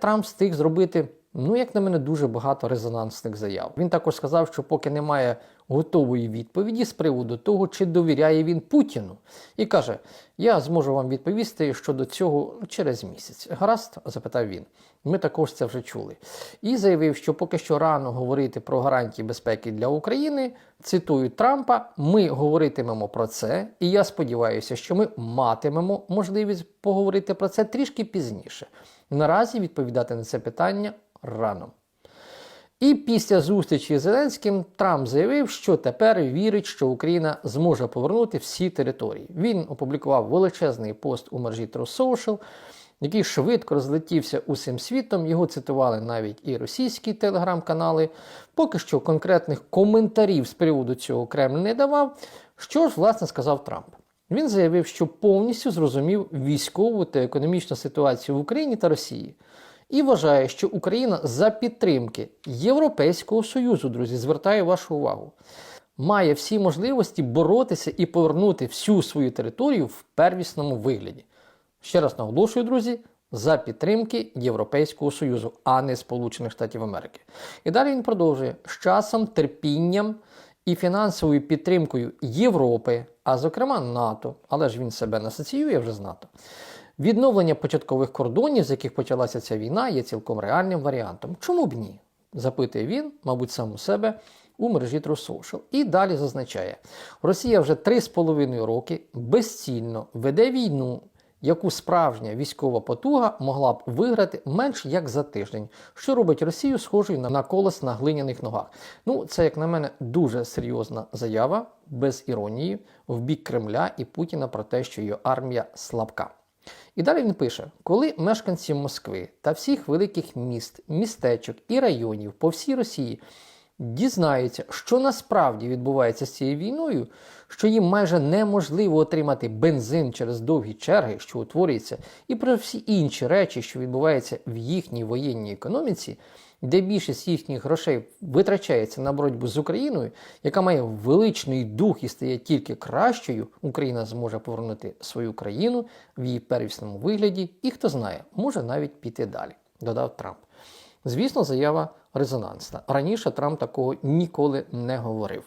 Трамп встиг зробити, ну як на мене, дуже багато резонансних заяв. Він також сказав, що поки немає готової відповіді з приводу того, чи довіряє він Путіну, і каже: Я зможу вам відповісти щодо цього через місяць. Гаразд? запитав він. Ми також це вже чули. І заявив, що поки що рано говорити про гарантії безпеки для України. Цитую Трампа: ми говоритимемо про це, і я сподіваюся, що ми матимемо можливість поговорити про це трішки пізніше. Наразі відповідати на це питання рано. І після зустрічі з Зеленським Трамп заявив, що тепер вірить, що Україна зможе повернути всі території. Він опублікував величезний пост у мережі True Social, який швидко розлетівся усім світом. Його цитували навіть і російські телеграм-канали. Поки що конкретних коментарів з приводу цього Кремль не давав. Що ж, власне, сказав Трамп? Він заявив, що повністю зрозумів військову та економічну ситуацію в Україні та Росії. І вважає, що Україна за підтримки Європейського Союзу, друзі, звертаю вашу увагу, має всі можливості боротися і повернути всю свою територію в первісному вигляді. Ще раз наголошую, друзі, за підтримки Європейського Союзу, а не Сполучених Штатів Америки. І далі він продовжує з часом, терпінням і фінансовою підтримкою Європи, а зокрема НАТО, але ж він себе не асоціює вже з НАТО. Відновлення початкових кордонів, з яких почалася ця війна, є цілком реальним варіантом. Чому б ні? запитує він, мабуть, сам у себе у мережі True Social. І далі зазначає: Росія вже 3,5 роки безцільно веде війну, яку справжня військова потуга могла б виграти менш як за тиждень, що робить Росію схожою на колес на глиняних ногах. Ну, це, як на мене, дуже серйозна заява, без іронії, в бік Кремля і Путіна про те, що його армія слабка. І далі він пише: коли мешканці Москви та всіх великих міст, містечок і районів по всій Росії дізнаються, що насправді відбувається з цією війною, що їм майже неможливо отримати бензин через довгі черги, що утворюються, і про всі інші речі, що відбуваються в їхній воєнній економіці, де більшість їхніх грошей витрачається на боротьбу з Україною, яка має величний дух і стає тільки кращою, Україна зможе повернути свою країну в її первісному вигляді, і хто знає, може навіть піти далі, додав Трамп. Звісно, заява резонансна. Раніше Трамп такого ніколи не говорив.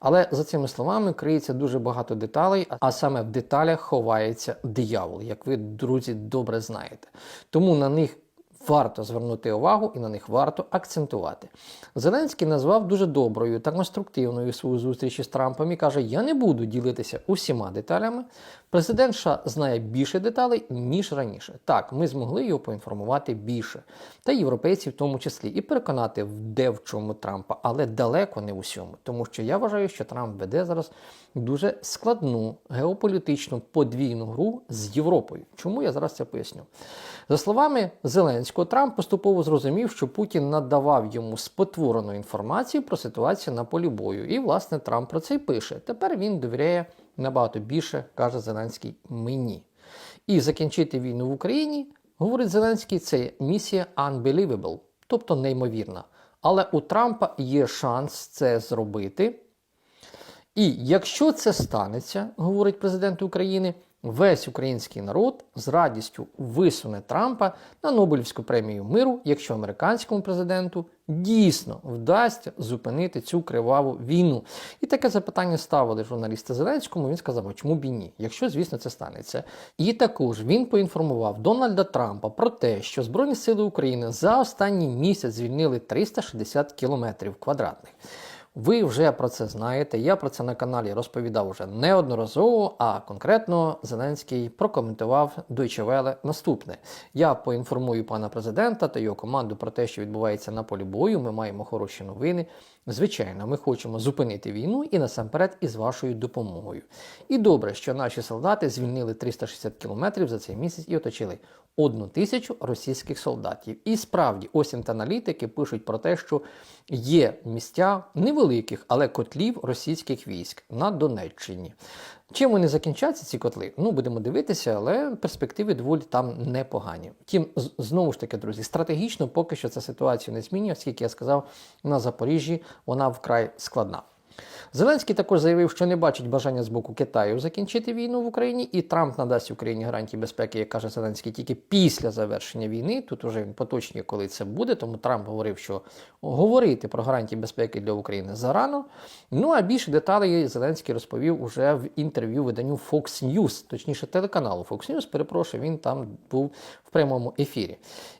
Але за цими словами криється дуже багато деталей, а саме в деталях ховається диявол, як ви, друзі, добре знаєте. Тому на них варто звернути увагу і на них варто акцентувати. Зеленський назвав дуже доброю та конструктивною свою зустріч із Трампом і каже: Я не буду ділитися усіма деталями. Президент знає більше деталей, ніж раніше. Так, ми змогли його поінформувати більше, та європейці в тому числі, і переконати де в чому Трампа, але далеко не в усьому. Тому що я вважаю, що Трамп веде зараз дуже складну геополітичну подвійну гру з Європою. Чому я зараз це поясню? За словами Зеленського, Трамп поступово зрозумів, що Путін надавав йому спотворену інформацію про ситуацію на полі бою. І, власне, Трамп про це й пише. Тепер він довіряє набагато більше, каже Зеленський, мені. І закінчити війну в Україні, говорить Зеленський, це місія unbelievable, тобто неймовірна. Але у Трампа є шанс це зробити. І якщо це станеться, говорить президент України, весь український народ з радістю висуне Трампа на Нобелівську премію миру, якщо американському президенту дійсно вдасться зупинити цю криваву війну. І таке запитання ставили журналісти Зеленському. Він сказав, а чому б і ні, якщо, звісно, це станеться. І також він поінформував Дональда Трампа про те, що Збройні Сили України за останній місяць звільнили 360 кілометрів квадратних. Ви вже про це знаєте. Я про це на каналі розповідав уже неодноразово, а конкретно Зеленський прокоментував Welle наступне. Я поінформую пана президента та його команду про те, що відбувається на полі бою. Ми маємо хороші новини. Звичайно, ми хочемо зупинити війну і насамперед із вашою допомогою. І добре, що наші солдати звільнили 360 кілометрів за цей місяць і оточили одну тисячу російських солдатів. І справді, ось аналітики пишуть про те, що є місця невеликих, але котлів російських військ на Донеччині. Чим вони закінчаться, ці котли? Ну, будемо дивитися, але перспективи доволі там непогані. Втім, знову ж таки, друзі, стратегічно поки що ця ситуація не змінює, оскільки я сказав, на Запоріжжі вона вкрай складна. Зеленський також заявив, що не бачить бажання з боку Китаю закінчити війну в Україні, і Трамп надасть Україні гарантії безпеки, як каже Зеленський, тільки після завершення війни. Тут уже він поточнює, коли це буде. Тому Трамп говорив, що говорити про гарантії безпеки для України зарано. Ну а більше деталей Зеленський розповів уже в інтерв'ю виданню Fox News, точніше телеканалу Fox News, Перепрошую, він там був в прямому ефірі.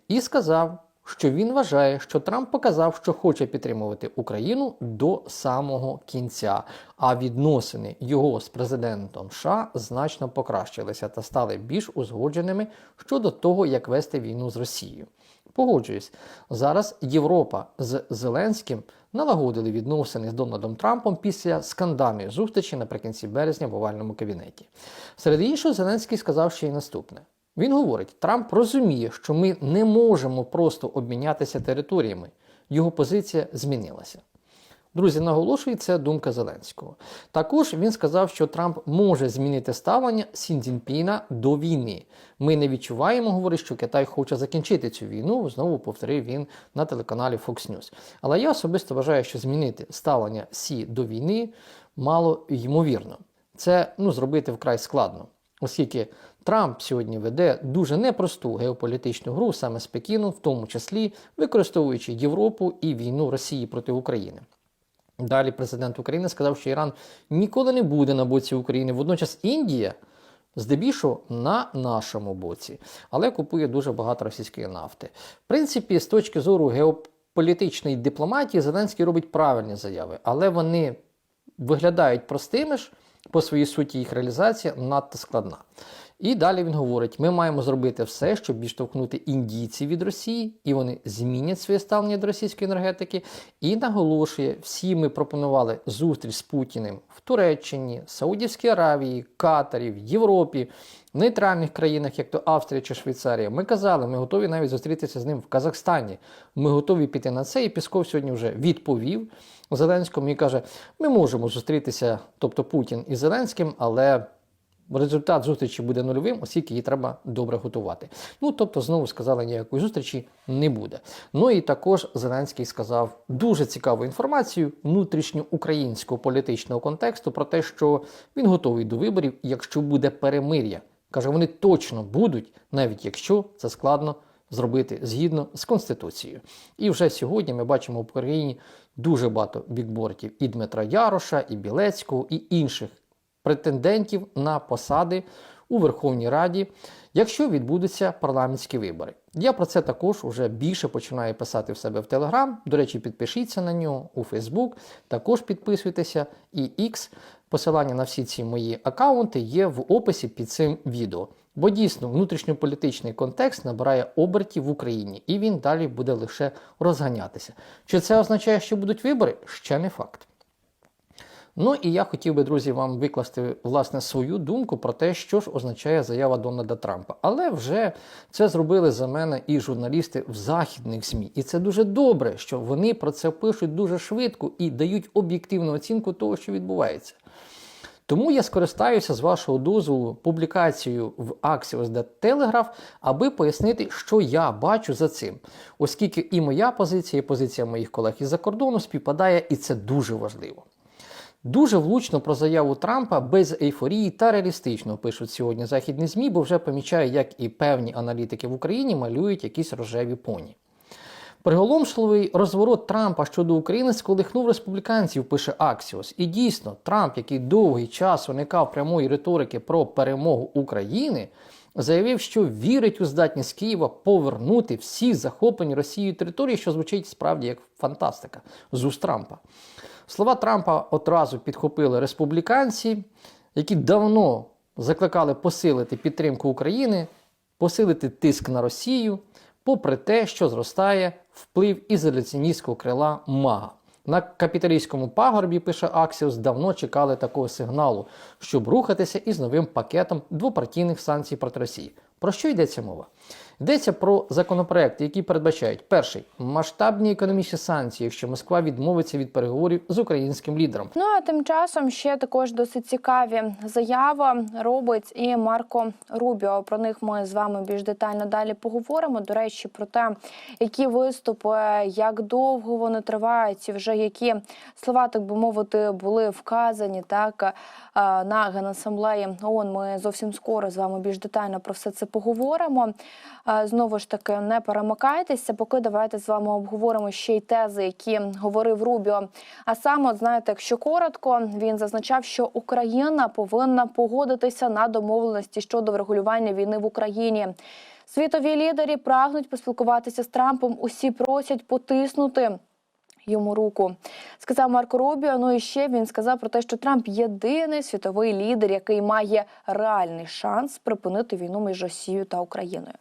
І сказав що він вважає, що Трамп показав, що хоче підтримувати Україну до самого кінця, а відносини його з президентом США значно покращилися та стали більш узгодженими щодо того, як вести війну з Росією. Погоджуюсь, зараз Європа з Зеленським налагодили відносини з Дональдом Трампом після скандальної зустрічі наприкінці березня в овальному кабінеті. Серед іншого, Зеленський сказав ще й наступне. Він говорить, Трамп розуміє, що ми не можемо просто обмінятися територіями. Його позиція змінилася. Друзі, наголошую, це думка Зеленського. Також він сказав, що Трамп може змінити ставлення Сіндзінпіна до війни. Ми не відчуваємо, говорить, що Китай хоче закінчити цю війну. Знову повторив він на телеканалі Fox News. Але я особисто вважаю, що змінити ставлення Сі до війни мало ймовірно. Це ну, зробити вкрай складно, оскільки Трамп сьогодні веде дуже непросту геополітичну гру саме з Пекіном, в тому числі використовуючи Європу і війну Росії проти України. Далі президент України сказав, що Іран ніколи не буде на боці України. Водночас Індія, здебільшого, на нашому боці, але купує дуже багато російської нафти. В принципі, з точки зору геополітичної дипломатії, Зеленський робить правильні заяви, але вони виглядають простими ж по своїй суті, їх реалізація надто складна. І далі він говорить: ми маємо зробити все, щоб відштовхнути індійців від Росії, і вони змінять своє ставлення до російської енергетики. І наголошує, всі ми пропонували зустріч з Путіним в Туреччині, Саудівській Аравії, Катарі, в Європі, в нейтральних країнах, як то Австрія чи Швейцарія. Ми казали, ми готові навіть зустрітися з ним в Казахстані. Ми готові піти на це. І Пісков сьогодні вже відповів Зеленському і каже: ми можемо зустрітися, тобто Путін і Зеленським, але. Результат зустрічі буде нульовим, оскільки її треба добре готувати. Ну тобто, знову сказали, ніякої зустрічі не буде. Ну і також Зеленський сказав дуже цікаву інформацію внутрішньоукраїнського політичного контексту про те, що він готовий до виборів, якщо буде перемир'я. Каже, вони точно будуть, навіть якщо це складно зробити згідно з Конституцією. І вже сьогодні ми бачимо в Україні дуже багато бікбортів і Дмитра Яроша, і Білецького, і інших претендентів на посади у Верховній Раді, якщо відбудуться парламентські вибори. Я про це також вже більше починаю писати в себе в Телеграм. До речі, підпишіться на нього у Фейсбук, також підписуйтеся і X. Посилання на всі ці мої аккаунти є в описі під цим відео. Бо дійсно внутрішньополітичний контекст набирає обертів в Україні, і він далі буде лише розганятися. Чи це означає, що будуть вибори? Ще не факт. Ну і я хотів би, друзі, вам викласти власне свою думку про те, що ж означає заява Дональда Трампа. Але вже це зробили за мене і журналісти в західних ЗМІ. І це дуже добре, що вони про це пишуть дуже швидко і дають об'єктивну оцінку того, що відбувається. Тому я скористаюся з вашого дозволу публікацією в Axios The Telegraph, аби пояснити, що я бачу за цим, оскільки і моя позиція, і позиція моїх колег із-за кордону співпадає, і це дуже важливо. Дуже влучно про заяву Трампа без ейфорії та реалістично пишуть сьогодні західні ЗМІ, бо вже помічаю, як і певні аналітики в Україні малюють якісь рожеві поні. Приголомшливий розворот Трампа щодо України сколихнув республіканців, пише Аксіос. І дійсно, Трамп, який довгий час уникав прямої риторики про перемогу України, заявив, що вірить у здатність Києва повернути всі захоплені Росією території, що звучить справді як фантастика з уст Трампа. Слова Трампа одразу підхопили республіканці, які давно закликали посилити підтримку України, посилити тиск на Росію, попри те, що зростає вплив ізоляціоністського крила Мага. На капіталістському пагорбі, пише Аксіус, давно чекали такого сигналу, щоб рухатися із новим пакетом двопартійних санкцій проти Росії. Про що йдеться мова? Йдеться про законопроекти, які передбачають перший масштабні економічні санкції, якщо Москва відмовиться від переговорів з українським лідером. Ну а тим часом ще також досить цікаві заяви робить і Марко Рубіо. Про них ми з вами більш детально далі поговоримо. До речі, про те, які виступи, як довго вони тривають, і вже які слова, так би мовити, були вказані так е, на генасамблеї ООН. Ми зовсім скоро з вами більш детально про все це поговоримо. Е, Знову ж таки, не перемикайтеся. Поки давайте з вами обговоримо ще й тези, які говорив Рубіо. А саме, знаєте, якщо коротко, він зазначав, що Україна повинна погодитися на домовленості щодо врегулювання війни в Україні. Світові лідері прагнуть поспілкуватися з Трампом. Усі просять потиснути. Йому руку сказав Марко Рубіо. Ну і ще він сказав про те, що Трамп єдиний світовий лідер, який має реальний шанс припинити війну між Росією та Україною.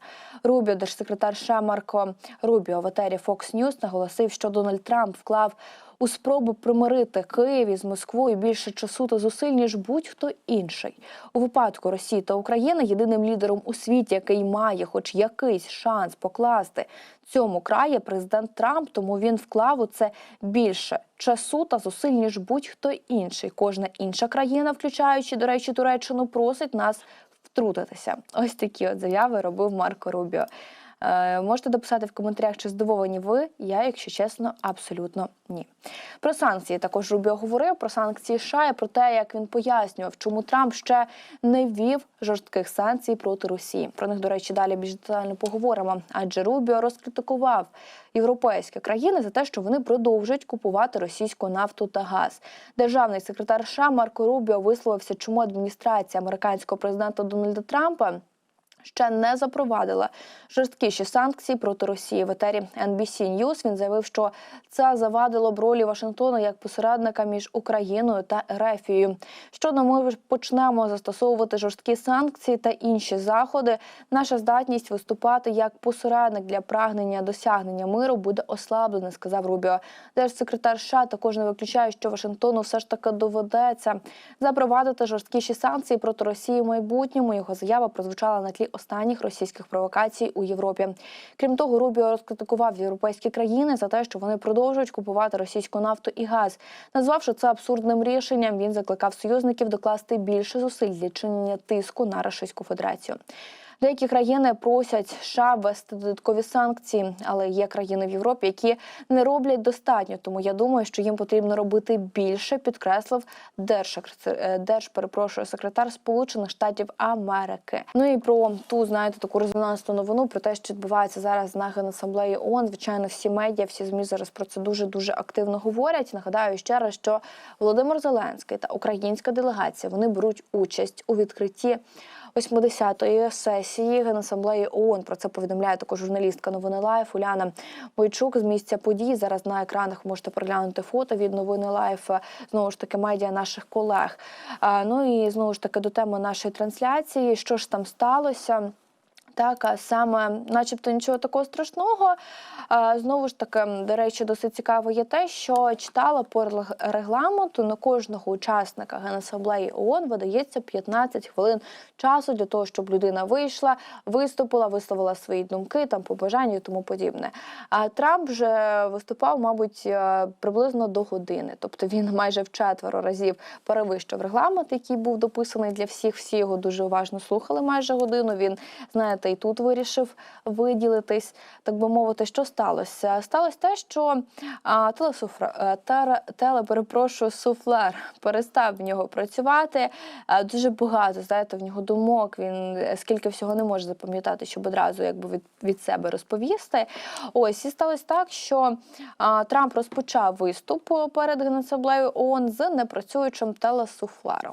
Рубіо, держсекретар США Марко Рубіо в етері Fox News наголосив, що Дональд Трамп вклав у спробу примирити Київ із Москвою більше часу та зусиль ніж будь-хто інший. У випадку Росії та України єдиним лідером у світі, який має хоч якийсь шанс покласти цьому краї, президент Трамп. Тому він вклав у це більше часу та зусиль ніж будь-хто інший. Кожна інша країна, включаючи до речі, Туреччину, просить нас втрутитися. Ось такі от заяви робив Марко Рубіо. Е, можете дописати в коментарях, чи здивовані ви. Я, якщо чесно, абсолютно ні. Про санкції також Рубіо говорив про санкції США і про те, як він пояснював, чому Трамп ще не ввів жорстких санкцій проти Росії. Про них, до речі, далі більш детально поговоримо. Адже Рубіо розкритикував європейські країни за те, що вони продовжують купувати російську нафту та газ. Державний секретар США Марко Рубіо висловився, чому адміністрація американського президента Дональда Трампа ще не запровадила жорсткіші санкції проти Росії. В етері NBC News він заявив, що це завадило б ролі Вашингтона як посередника між Україною та Ерефією. Щодо ми почнемо застосовувати жорсткі санкції та інші заходи. Наша здатність виступати як посередник для прагнення досягнення миру буде ослаблена, сказав Рубіо. Держсекретар США також не виключає, що Вашингтону все ж таки доведеться запровадити жорсткіші санкції проти Росії в майбутньому. Його заява прозвучала на тлі останніх російських провокацій у Європі. Крім того, Рубіо розкритикував європейські країни за те, що вони продовжують купувати російську нафту і газ. Назвавши це абсурдним рішенням, він закликав союзників докласти більше зусиль для чинення тиску на Російську Федерацію. Деякі країни просять США ввести додаткові санкції, але є країни в Європі, які не роблять достатньо. Тому я думаю, що їм потрібно робити більше, підкреслив держсекретар, е, держ, перепрошую, секретар Сполучених Штатів Америки. Ну і про ту знаєте таку резонансну новину про те, що відбувається зараз на генасамблеї ООН. Звичайно, всі медіа, всі змі зараз про це дуже дуже активно говорять. Нагадаю ще раз, що Володимир Зеленський та українська делегація вони беруть участь у відкритті. 80-ї сесії Генасамблеї ООН. Про це повідомляє також журналістка новини Лайф Уляна Бойчук з місця подій. Зараз на екранах можете проглянути фото від новини Лайф. Знову ж таки, медіа наших колег. Ну і знову ж таки до теми нашої трансляції. Що ж там сталося? Так, а саме, начебто, нічого такого страшного. Знову ж таки, до речі, досить цікаво є те, що читала по регламенту на кожного учасника Генасамблеї ООН видається 15 хвилин часу для того, щоб людина вийшла, виступила, висловила свої думки, там побажання і тому подібне. А Трамп вже виступав, мабуть, е, приблизно до години. Тобто він майже в четверо разів перевищив регламент, який був дописаний для всіх. Всі його дуже уважно слухали майже годину. Він знаєте, і тут вирішив виділитись, так би мовити, що сталося? Сталося те, що а, телесуфра, е, теле, перепрошую, суфлер перестав в нього працювати. А, дуже багато, знаєте, в нього думок. Він е, скільки всього не може запам'ятати, щоб одразу якби від, від себе розповісти. Ось і сталося так, що а, Трамп розпочав виступ перед генасамблеєю ООН з непрацюючим телесуфлером.